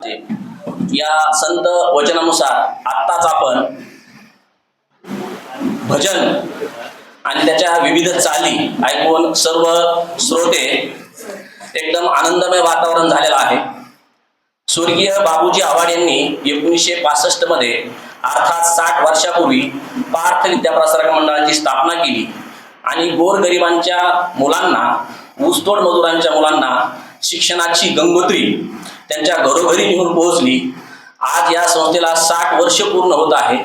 या संत वचनानुसार आत्ताच आपण भजन आणि त्याच्या विविध चाली ऐकून सर्व श्रोते एकदम आनंदमय वातावरण झालेलं आहे. स्वर्गीय बाबूजी आव्हाड यांनी एकोणीसशे पासष्टमध्ये अर्थात साठ वर्षापूर्वी पार्थ विद्याप्रसारक मंडळाची स्थापना केली आणि गोरगरिबांच्या मुलांना ऊसतोड मजुरांच्या मुलांना शिक्षणाची गंगोत्री त्यांच्या घरोघरी घेऊन पोहोचली. आज या संस्थेला साठ वर्ष पूर्ण होत आहे.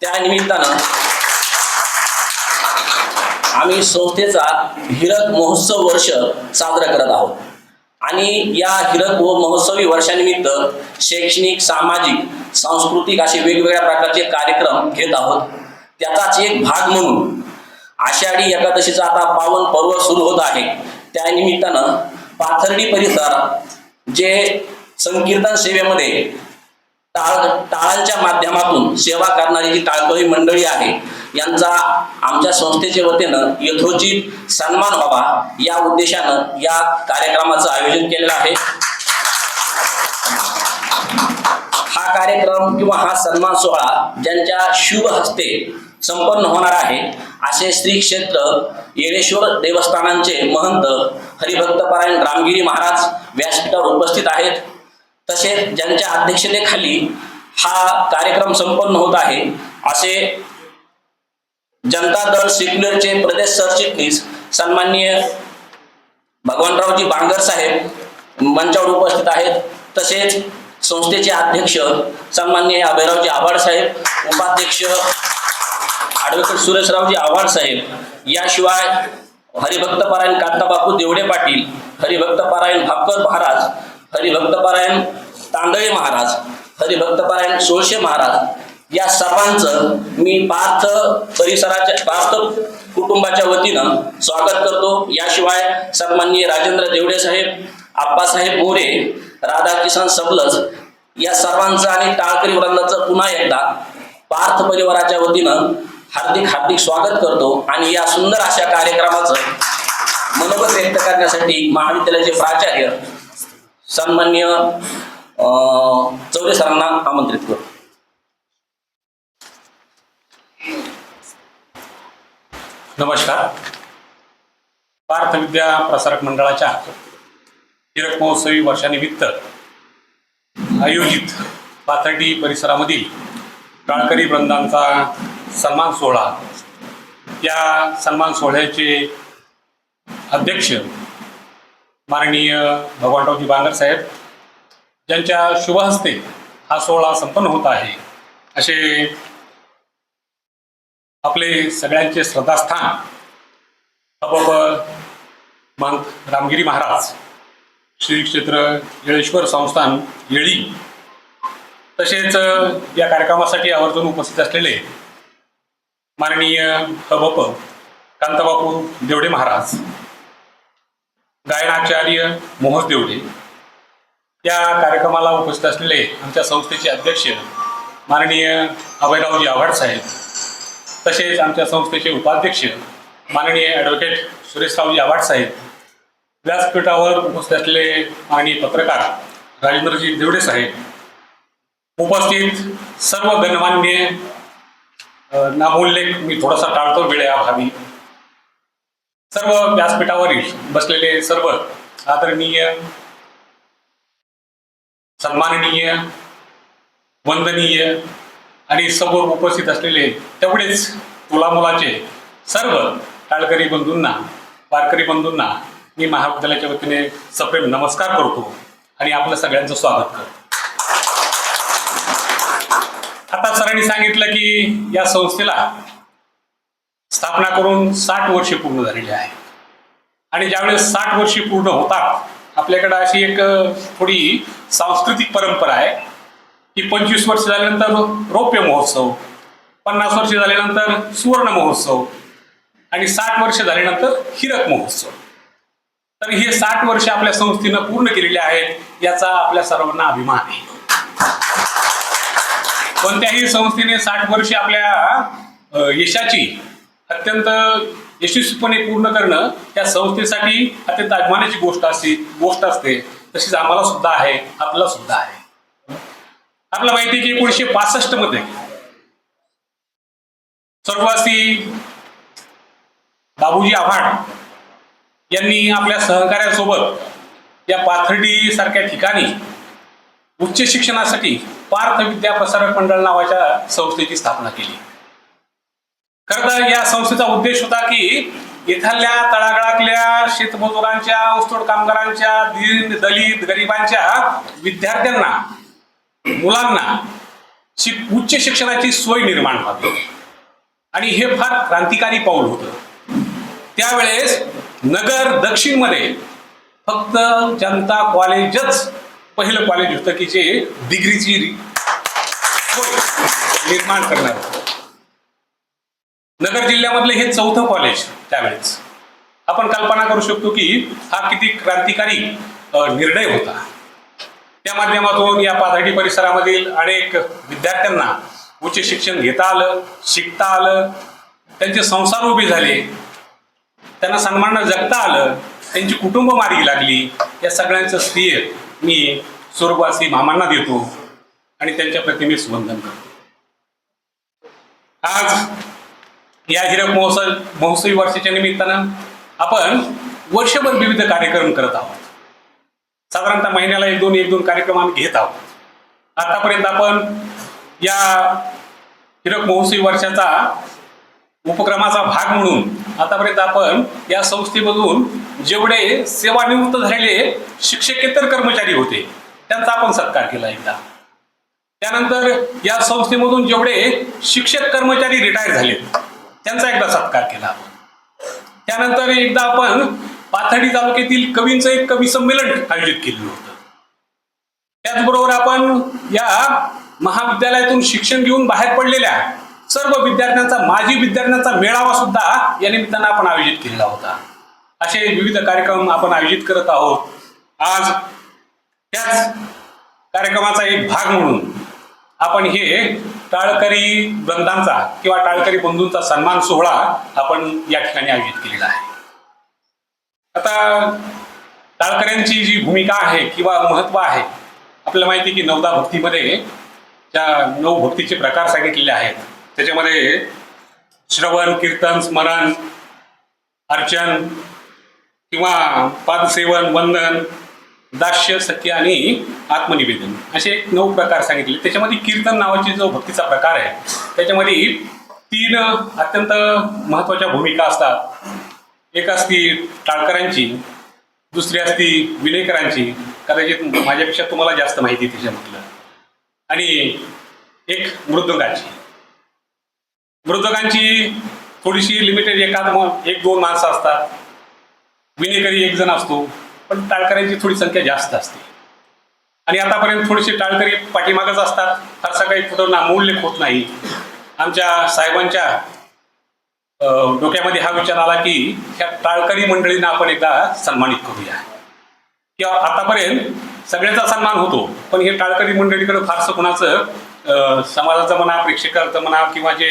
त्या निमित्तानं आम्ही संस्थेचा हिरक महोत्सव वर्ष साजरा करत आहोत. आणि या हिरक व महोत्सवी वर्षानिमित्त शैक्षणिक सामाजिक सांस्कृतिक असे वेगवेगळ्या प्रकारचे कार्यक्रम घेत आहोत. त्याचाच एक भाग म्हणून आषाढी एकादशीचा आता पावन पर्व सुरू होत आहे. त्या निमित्तानं पाथर्डी परिसर जे संकीर्तन सेवेमध्ये टाळ टाळांच्या माध्यमातून सेवा करणारी जी टाळकरी मंडळी आहे यांचा आमच्या संस्थेच्या वतीनं यथोचित सन्मान व्हावा या उद्देशानं या कार्यक्रमाचं आयोजन केलेलं आहे. हा कार्यक्रम किंवा हा सन्मान सोहळा ज्यांच्या शुभ हस्ते संपन्न होणार आहे असे श्री क्षेत्र येळेश्वर देवस्थानांचे महंत हरिभक्तपरायण रामगिरी महाराज व्यासपीठावर उपस्थित आहेत. तसेच ज्यांच्या अध्यक्षतेखाली हा कार्यक्रम संपन्न होत आहे असे जनता दल सेक्युलरचे प्रदेश सरचिटणीस सन्माननीय भगवानरावजी बांगर साहेब मंचावर उपस्थित आहेत. तसेच संस्थेचे अध्यक्ष सन्माननीय अभयरावजी आव्हाड साहेब उपाध्यक्ष ॲडव्होकेट सुरेशरावजी आव्हाड साहेब याशिवाय हरिभक्तपरायण कांताबापू देवडे पाटील हरिभक्तपरायण भापकर महाराज हरिभक्तपरायण तांदळे महाराज हरिभक्तपरायण सोळशे महाराज या सर्वांचं मी पार्थ परिसराच्या पार्थ कुटुंबाच्या वतीनं स्वागत करतो. याशिवाय सन्माननीय राजेंद्र देवडे साहेब आप्पासाहेब मोरे राधाकिसन सबलज या सर्वांचं आणि टाळकरी वृंदाचं पुन्हा एकदा पार्थ परिवाराच्या वतीनं हार्दिक हार्दिक स्वागत करतो. आणि या सुंदर अशा कार्यक्रमाचं मनोगत व्यक्त करण्यासाठी महाविद्यालयाचे प्राचार्य सन्मान्य अं, चौरे सरांना आमंत्रित करू. नमस्कार. पार्थ विद्या प्रसारक मंडळाच्या हिरक महोत्सवी वर्षानिमित्त आयोजित पाथर्डी परिसरामधील काळकरी वृंदांचा सन्मान सोहळा. या सन्मान सोहळ्याचे अध्यक्ष माननीय भगवानरावजी बांगर साहेब ज्यांच्या शुभहस्ते हा सोहळा संपन्न होत आहे असे आपले सगळ्यांचे श्रद्धास्थान हबब महंत रामगिरी महाराज श्री क्षेत्र येळेश्वर संस्थान येळी तसेच या कार्यक्रमासाठी आवर्जून उपस्थित असलेले माननीय हबप कांताबापू देवडे महाराज आचार्य मोहस देवडे. या कार्यक्रमाला उपस्थित असलेले आमच्या संस्थेचे अध्यक्ष माननीय अभयरावजी आव्हाड साहेब तसेच आमच्या संस्थेचे उपाध्यक्ष माननीय ॲडव्होकेट सुरेशरावजी आव्हाड साहेब व्यासपीठावर उपस्थित असलेले माननीय पत्रकार राजेंद्रजी देवडे साहेब उपस्थित सर्व गणमान्य नामोल्लेख मी थोडासा टाळतो वेळेअभावी सर्व व्यासपीठावरील बसलेले सर्व आदरणीय सन्माननीय वंदनीय आणि समोर उपस्थित असलेले तेवढेच मुलामुलाचे सर्व टाळकरी बंधूंना वारकरी बंधूंना मी महाविद्यालयाच्या वतीने सप्रेम नमस्कार करतो आणि आपलं सगळ्यांचं स्वागत करतो. आता सरांनी सांगितलं की या संस्थेला स्थापना करून साठ वर्षे पूर्ण झालेली आहे आणि ज्यावेळेस साठ वर्षे पूर्ण होतात आपल्याकडे अशी एक थोडी सांस्कृतिक परंपरा आहे की पंचवीस वर्ष झाल्यानंतर रौप्य महोत्सव पन्नास वर्ष झाल्यानंतर सुवर्ण महोत्सव आणि साठ वर्ष झाल्यानंतर हिरक महोत्सव. तर हे साठ वर्ष आपल्या संस्थेनं पूर्ण केलेले आहेत याचा आपल्या सर्वांना अभिमान आहे. कोणत्याही संस्थेने साठ वर्षे आपल्या यशाची अत्यंत यशस्वीपणे पूर्ण करणं त्या संस्थेसाठी अत्यंत अभिमानाची गोष्ट असते गोष्ट असते. तशीच आम्हाला सुद्धा आहे आपल्याला सुद्धा आहे. आपल्याला माहिती आहे की एकोणीसशे पासष्टमध्ये स्वर्गवासी बाबूजी आव्हाड यांनी आपल्या सहकाऱ्यांसोबत या पाथर्डी सारख्या ठिकाणी उच्च शिक्षणासाठी पार्थ विद्या प्रसारक मंडळ नावाच्या संस्थेची स्थापना केली. खरं तर या संस्थेचा उद्देश होता की इथल्या तळागाळातल्या शेतमजुरांच्या ऊसतोड कामगारांच्या दीन दलित गरिबांच्या विद्यार्थ्यांना मुलांना शिक उच्च शिक्षणाची सोय निर्माण व्हावी. आणि हे फार क्रांतिकारी पाऊल होतं. त्यावेळेस नगर दक्षिणमध्ये फक्त जनता कॉलेजच पहिलं कॉलेज होतं की जे डिग्रीची निर्माण करणार होतं नगर जिल्ह्यामधले हे चौथं कॉलेज त्यावेळेस. आपण कल्पना करू शकतो की हा किती क्रांतिकारी निर्णय होता. त्या माध्यमातून या पाथर्डी परिसरामधील अनेक विद्यार्थ्यांना उच्च शिक्षण घेता आलं शिकता आलं त्यांचे संसार उभे झाले त्यांना सन्मान जगता आलं त्यांची कुटुंब मार्गी लागली या सगळ्यांचं स्थिर मी स्वरूपवासी मामांना देतो आणि त्यांच्या प्रतिमेस वंदन करतो. आज या हिरक महोत्सव महोत्सवी वर्षाच्या निमित्तानं आपण वर्षभर विविध कार्यक्रम करत आहोत. साधारणतः महिन्याला एक दोन एक दोन कार्यक्रम आम्ही घेत आहोत. आतापर्यंत आपण या हिरक महोत्सवी वर्षाचा उपक्रमाचा भाग म्हणून आतापर्यंत आपण या संस्थेमधून जेवढे सेवानिवृत्त झालेले शिक्षकेतर कर्मचारी होते त्यांचा आपण सत्कार केला एकदा. त्यानंतर या संस्थेमधून जेवढे शिक्षक कर्मचारी रिटायर झालेत त्यांचा एकदा सत्कार केला आपण. त्यानंतर एकदा आपण पाथर्डी तालुक्यातील कवींचं एक कवी संमेलन आयोजित केलेलं होतं. त्याचबरोबर आपण या महाविद्यालयातून शिक्षण घेऊन बाहेर पडलेल्या सर्व विद्यार्थ्यांचा माजी विद्यार्थ्यांचा मेळावा सुद्धा या निमित्तानं आपण आयोजित केलेला होता. असे विविध कार्यक्रम आपण आयोजित करत आहोत. आज त्याच कार्यक्रमाचा एक भाग म्हणून आपण हे टाळकरी ग्रंथांचा किंवा टाळकरी बंधूंचा सन्मान सोहळा आपण या ठिकाणी आयोजित केलेला आहे. आता टाळकऱ्यांची जी भूमिका आहे किंवा महत्त्व आहे आपल्याला माहिती आहे की नवदा भक्तीमध्ये ज्या नऊ भक्तीचे प्रकार सांगितलेले आहेत त्याच्यामध्ये श्रवण कीर्तन स्मरण अर्चन किंवा पादसेवन वंदन दास्य सत्य आणि आत्मनिवेदन असे नऊ प्रकार सांगितले. त्याच्यामध्ये कीर्तन नावाची जो भक्तीचा प्रकार आहे त्याच्यामध्ये तीन अत्यंत महत्त्वाच्या भूमिका असतात. एक असती टाळकरांची दुसरी असती विलेकरांची. कदाचित माझ्यापेक्षा तुम्हाला जास्त माहिती त्याच्यामधलं. आणि एक मृदुंगाची. मृदुंगांची थोडीशी लिमिटेड एखाद एक दोन माणसं असतात. विनेकरी एक जण असतो. पण टाळकऱ्यांची थोडी संख्या जास्त असते. आणि आतापर्यंत थोडीशी टाळकरी पाठीमागच असतात. फारसा काही कुठं नामोल्लेख होत नाही. आमच्या साहेबांच्या डोक्यामध्ये हा विचार आला की ह्या टाळकरी मंडळींना आपण एकदा सन्मानित करूया. किंवा आतापर्यंत सगळ्यांचा सन्मान होतो पण हे टाळकरी मंडळीकडे फारसं कुणाचं समाजाचं म्हणा प्रेक्षकाचं म्हणा किंवा जे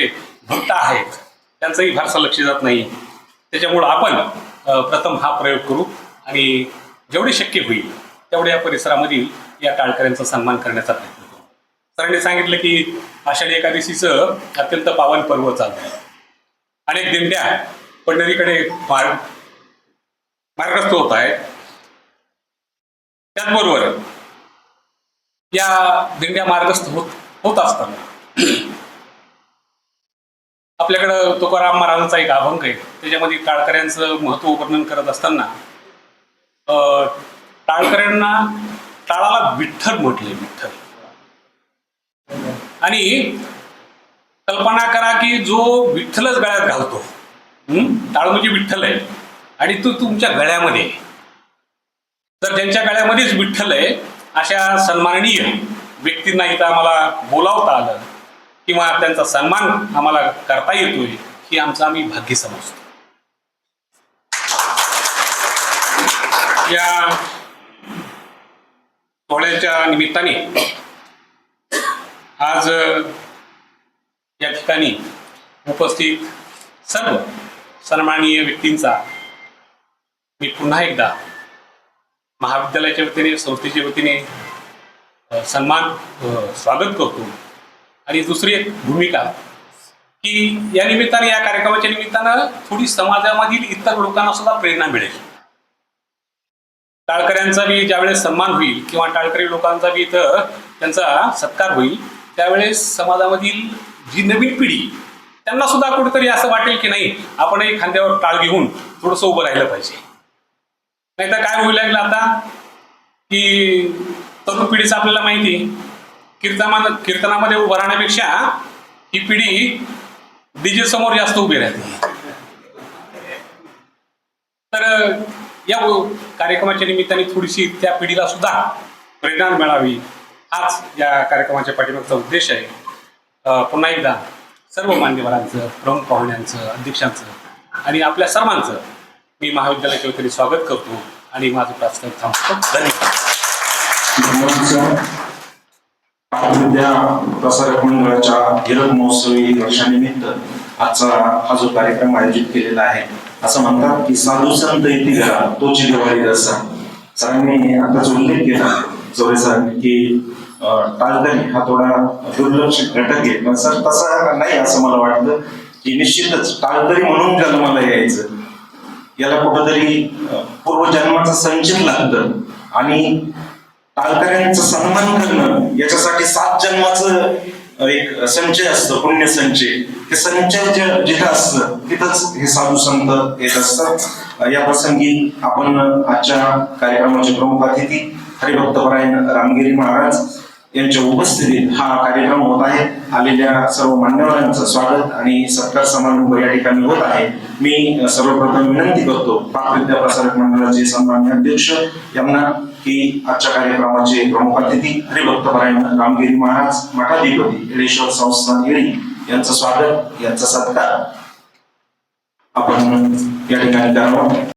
भक्त आहेत त्यांचंही फारसं लक्ष जात नाही. त्याच्यामुळं आपण प्रथम हा प्रयोग करू आणि जेवढे शक्य होईल तेवढ्या या परिसरामधील या टाळकऱ्यांचा सन्मान करण्याचा प्रयत्न करू. सरांनी सांगितलं की आषाढी एकादशीचं अत्यंत पावन पर्व चालू आहे अनेक दिंड्या पंढरीकडे मार्ग मार्गस्थ होत आहेत. त्याचबरोबर या दिंड्या मार्गस्थ होत होत असताना आपल्याकडं तुकाराम महाराजांचा एक अभंग आहे. त्याच्यामध्ये टाळकऱ्यांचं महत्त्व वर्णन करत असताना टाळकऱ्यांना टाळाला विठ्ठल म्हटले विठ्ठल. आणि कल्पना करा की जो विठ्ठलच गळ्यात घालतो टाळ म्हणजे विठ्ठल आहे. आणि तो तुमच्या गळ्यामध्ये तर ज्यांच्या गळ्यामध्येच विठ्ठल आहे अशा सन्माननीय व्यक्तींना इथं आम्हाला बोलावता आलं किंवा त्यांचा सन्मान आम्हाला करता येतोय ही आमचं आम्ही भाग्य समजतो. या सोहळ्याच्या निमित्ताने आज या ठिकाणी उपस्थित सर्व सन्माननीय व्यक्तींचा मी पुन्हा एकदा महाविद्यालयाच्या वतीने संस्थेच्या वतीने सन्मान स्वागत करतो. आणि दुसरी एक भूमिका की या निमित्ताने या कार्यक्रमाच्या निमित्तानं थोडी समाजामधील इतर लोकांना सुद्धा प्रेरणा मिळेल. टाळकऱ्यांचा बी ज्यावेळेस सन्मान होईल किंवा टाळकरी लोकांचा बी इथं त्यांचा सत्कार होईल त्यावेळेस समाजामधील जी नवीन पिढी त्यांना सुद्धा कुठेतरी असं वाटेल की नाही आपणही खांद्यावर टाळ घेऊन थोडंसं उभं राहिलं पाहिजे. नाहीतर काय होईल लागलं आता? की तरुण पिढीचं आपल्याला माहिती आहे, कीर्तनामध्ये कीर्तनामध्ये उभं राहण्यापेक्षा ही पिढी डीजे समोर जास्त उभी राहते. तर या कार्यक्रमाच्या निमित्ताने थोडीशी त्या पिढीला सुद्धा प्रेरणा मिळावी. हाच या कार्यक्रमाच्या पाठिंबाचा उद्देश आहे. पुन्हा एकदा सर्व मान्यवरांचं प्रमुख पाहुण्यांचं अध्यक्षांचं आणि आपल्या सर्वांचं मी महाविद्यालयाच्या वतीने स्वागत करतो आणि माझं प्रास्ताविक थांबतो. धन्यवाद. प्रसारक मंडळाच्या हिरक महोत्सवी वर्षानिमित्त आजचा हा जो कार्यक्रम आयोजित केलेला आहे असं म्हणतात की साधू संत येते घरा तोची दिवाळी रसा सरांनी आताच उल्लेख केला चोरे सरांनी की अं, हा थोडा दुर्लक्षित घटक आहे. पण सर तसा नाही असं मला वाटतं की निश्चितच टाळकरी म्हणून जन्माला यायचं. याला कुठंतरी पूर्वजन्माचं संचित लागतं. आणि टाळकऱ्यांचा सन्मान करणं याच्यासाठी सात जन्माचं एक संचय असतं पुण्य संचय ते संचय जे- जिथं असतं तिथंच हे साधू संत येत असतात. या प्रसंगी आपण आजच्या कार्यक्रमाचे प्रमुख अतिथी हरिभक्तपरायण रामगिरी महाराज यांच्या उपस्थितीत हा कार्यक्रम होत आहे. आलेल्या सर्व मान्यवरांचं स्वागत आणि सत्कार समारंभ या ठिकाणी होत आहे. मी सर्वप्रथम विनंती करतो पाक विद्या प्रसारक मंडळाचे सन्मान्य अध्यक्ष यांना की आजच्या कार्यक्रमाचे प्रमुख अतिथी हरिभक्तपरायण रामगिरी महाराज मठाधिपती येळेश्वर संस्थान येळी यांचं स्वागत यांचा सत्कार. आपण या ठिकाणी करावं